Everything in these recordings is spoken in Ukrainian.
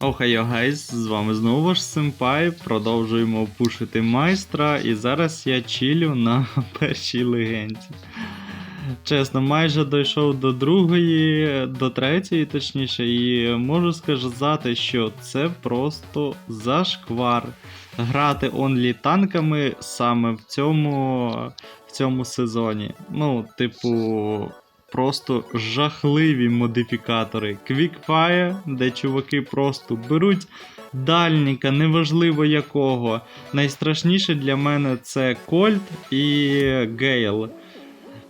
Охайо гайс, з вами знову ваш Сенпай. Продовжуємо пушити майстра, і зараз я чилю на першій легенді. Чесно, майже дійшов до другої, до третьої, точніше, і можу сказати, що це просто зашквар. Грати онлі танками саме в цьому, в цьому сезоні. Ну, типу, просто жахливі модифікатори. Quickfire, де чуваки просто беруть дальніка, неважливо якого. Найстрашніше для мене це Кольт і Гейл.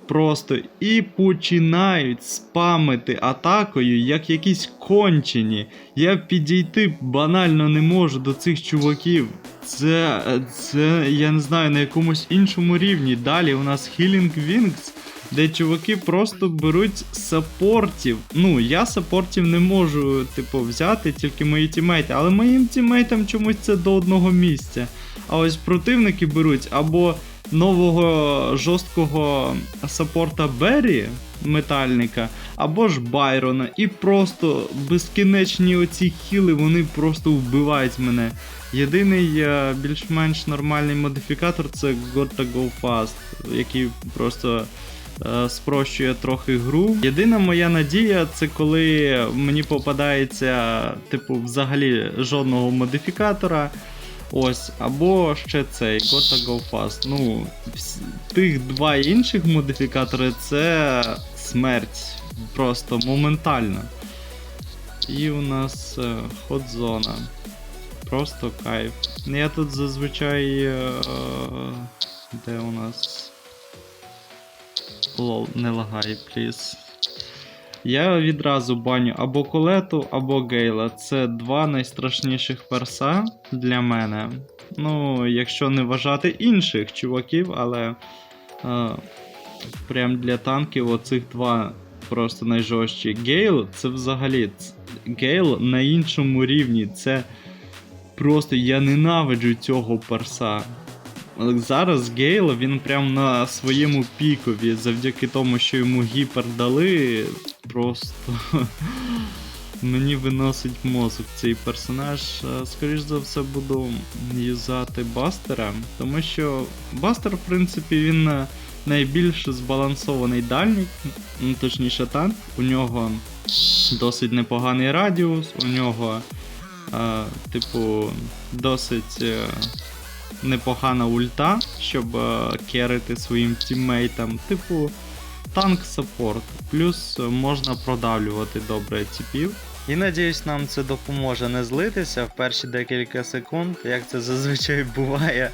Просто і починають спамити атакою, як якісь кончені. Я підійти банально не можу до цих чуваків. Це, це я не знаю, на якомусь іншому рівні. Далі у нас Healing Wings, де чуваки просто беруть саппортів. Ну, я саппортів не можу, типу, взяти, тільки мої тімейти, але моїм тімейтам чомусь це до одного місця. А ось противники беруть або нового жорсткого саппорта Беррі, метальника, або ж Байрона. І просто безкінечні оці хіли, вони просто вбивають мене. Єдиний е, більш-менш нормальний модифікатор це Gotta Go Fast, який просто спрощує трохи гру. Єдина моя надія це коли мені попадається, типу, взагалі жодного модифікатора. Ось, або ще цей Gotta Go Fast. Ну, тих два інших модифікатори це смерть. Просто моментально. І у нас е. Просто кайф. Я тут зазвичай. е, де у нас. Лол, не лагай, пліз. Я відразу баню або колету, або гейла. Це два найстрашніших перса для мене. Ну, якщо не вважати інших чуваків, але е, прям для танків оцих два просто найжорстчі. Гейл це взагалі Гейл на іншому рівні. Це просто я ненавиджу цього перса. Зараз Гейл він прям на своєму пікові, завдяки тому, що йому гіпер дали, просто мені виносить мозок цей персонаж. Е, Скоріш за все, буду юзати Бастера, тому що Бастер, в принципі, він е, найбільш збалансований дальник, ну, точніше танк. У нього досить непоганий радіус, у нього, е, типу, досить. Непогана ульта, щоб е, керити своїм тіммейтам. Типу танк саппорт. Плюс е, можна продавлювати добре типів. І надіюсь, нам це допоможе не злитися в перші декілька секунд, як це зазвичай буває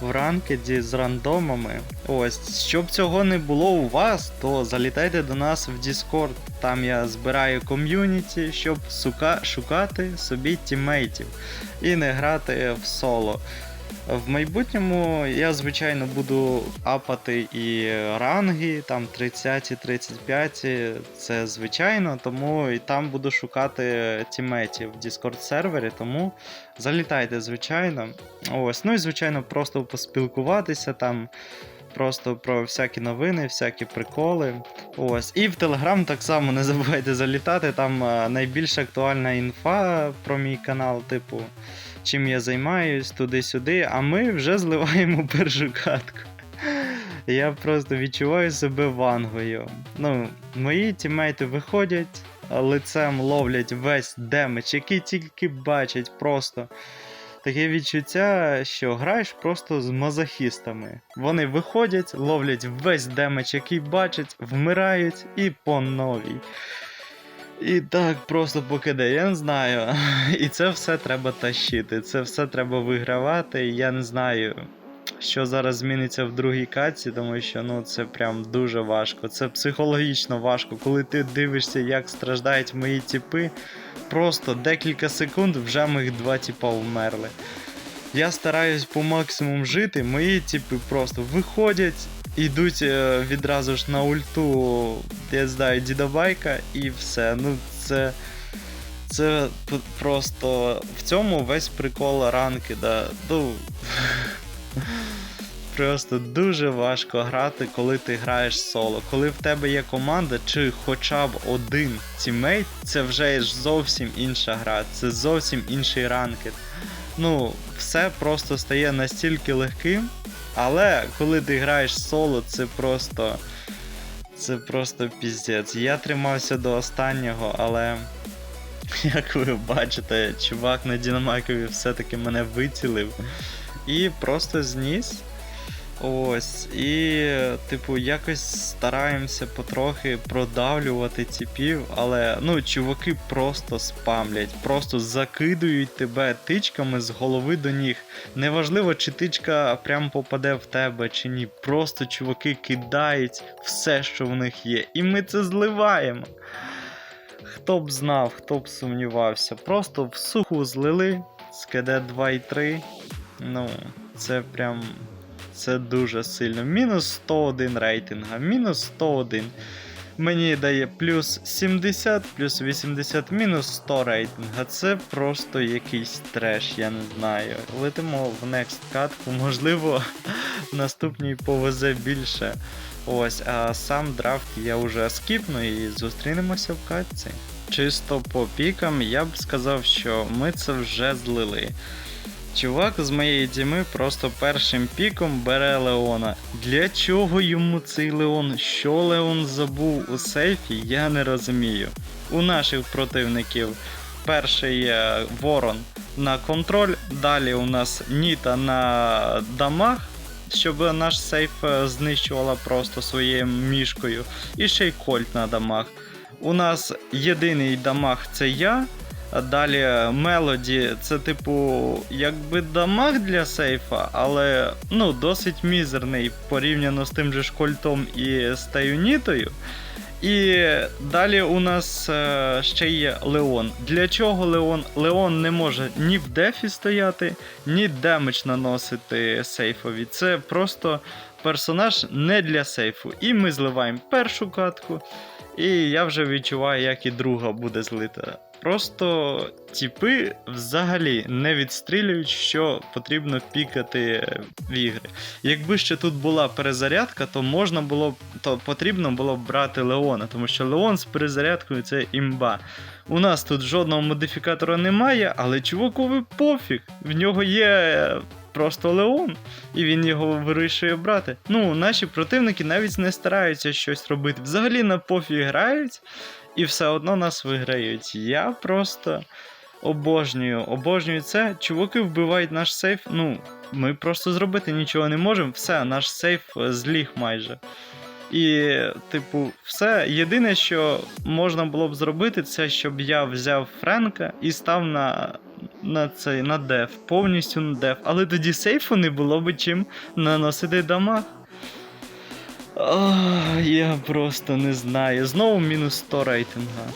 в ранкеді з рандомами. Ось, щоб цього не було у вас, то залітайте до нас в Discord. Там я збираю ком'юніті, щоб сука, шукати собі тіммейтів і не грати в соло. В майбутньому я, звичайно, буду апати і ранги, там 30-35, це звичайно, тому і там буду шукати тімейтів в Discord сервері, тому залітайте, звичайно. Ось, ну і звичайно, просто поспілкуватися там. Просто про всякі новини, всякі приколи. Ось. І в Телеграм так само не забувайте залітати. Там е, найбільш актуальна інфа про мій канал, типу, чим я займаюсь туди-сюди, а ми вже зливаємо першу катку. Я просто відчуваю себе вангою. Ну, мої тімейти виходять, лицем ловлять весь демедж, який тільки бачать просто. Таке відчуття, що граєш просто з мазохістами. Вони виходять, ловлять весь демедж, який бачать, вмирають і по новій. І так просто покиде, я не знаю. І це все треба тащити, це все треба вигравати. Я не знаю, що зараз зміниться в другій каці, тому що ну це прям дуже важко. Це психологічно важко, коли ти дивишся, як страждають мої тіпи. Просто декілька секунд вже моїх два тіпа вмерли. Я стараюсь по максимуму жити, мої типи просто виходять, йдуть е, відразу ж на ульту, я знаю, дідобайка і все. Ну це. Це просто в цьому весь прикол ранки, да. Ну, просто дуже важко грати, коли ти граєш соло. Коли в тебе є команда чи хоча б один тімейт, це вже зовсім інша гра, це зовсім інший ранкет. Ну, все просто стає настільки легким. Але коли ти граєш соло, це просто. Це просто піздець. Я тримався до останнього, але. Як ви бачите, чувак на Дінамайкові все-таки мене вицілив і просто зніс. Ось. І, типу, якось стараємося потрохи продавлювати ціпів, але ну, чуваки просто спамлять, просто закидують тебе тичками з голови до ніг. Неважливо, чи тичка прям попаде в тебе чи ні. Просто чуваки кидають все, що в них є. І ми це зливаємо. Хто б знав, хто б сумнівався. Просто в суху злили з КД 2,3. Ну, це прям. Це дуже сильно. Мінус 101 рейтинга, мінус 101. Мені дає плюс 70, плюс 80, мінус 100 рейтинга. Це просто якийсь треш, я не знаю. Летимо в next катку, можливо, наступній повезе більше. Ось, а сам драфт я вже скіпну і зустрінемося в катці. Чисто по пікам я б сказав, що ми це вже злили. Чувак з моєї тіми просто першим піком бере Леона. Для чого йому цей Леон? Що Леон забув у сейфі, я не розумію. У наших противників перший ворон на контроль, далі у нас Ніта на дамаг, щоб наш сейф е, знищувала просто своєю мішкою, і ще й Кольт на дамаг. У нас єдиний дамаг це я. Далі Мелоді це, типу, якби дамаг для сейфа, але ну, досить мізерний порівняно з тим же ж кольтом і з Таюнітою. І далі у нас е, ще є Леон. Для чого Леон? Леон не може ні в дефі стояти, ні демедж наносити сейфові. Це просто персонаж не для сейфу. І ми зливаємо першу катку. І я вже відчуваю, як і друга буде злита. Просто тіпи взагалі не відстрілюють, що потрібно пікати в ігри. Якби ще тут була перезарядка, то можна було то потрібно було б брати Леона, тому що Леон з перезарядкою це імба. У нас тут жодного модифікатора немає, але чувакові пофіг. В нього є просто Леон, і він його вирішує брати. Ну, наші противники навіть не стараються щось робити. Взагалі на пофіг грають і все одно нас виграють. Я просто обожнюю, обожнюю це. Чуваки вбивають наш сейф. Ну, ми просто зробити нічого не можемо. Все, наш сейф е, зліг майже. І, типу, все. Єдине, що можна було б зробити, це щоб я взяв Френка і став на на цей на деф, повністю на деф. Але тоді сейфу не було б чим наносити дамаг. Я просто не знаю. Знову мінус 100 рейтинга.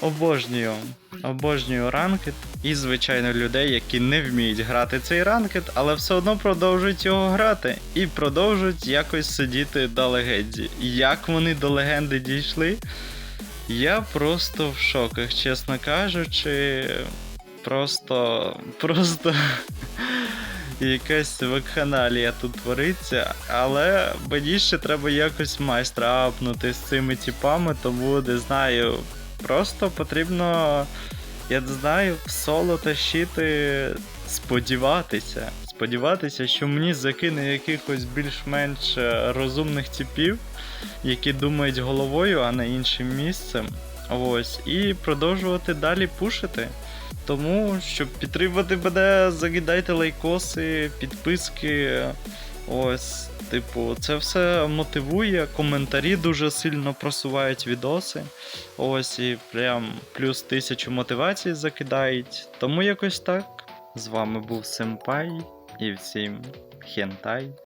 Обожнюю. Обожнюю ранкет і, звичайно, людей, які не вміють грати цей ранкет, але все одно продовжують його грати і продовжують якось сидіти до легенді. Як вони до легенди дійшли? Я просто в шоках, чесно кажучи. Просто. Просто. Якась вакханалія тут твориться, але мені ще треба якось майстра апнути з цими типами, тому не знаю. Просто потрібно, я не знаю, в соло тащити, сподіватися. Сподіватися, що мені закине якихось більш-менш е, розумних типів, які думають головою, а не іншим місцем. Ось, і продовжувати далі пушити. Тому, щоб підтримати мене, закидайте лайкоси, підписки. Ось, типу, це все мотивує, коментарі дуже сильно просувають відоси. Ось і прям плюс тисячу мотивацій закидають. Тому якось так. З вами був Семпай і всім хентай.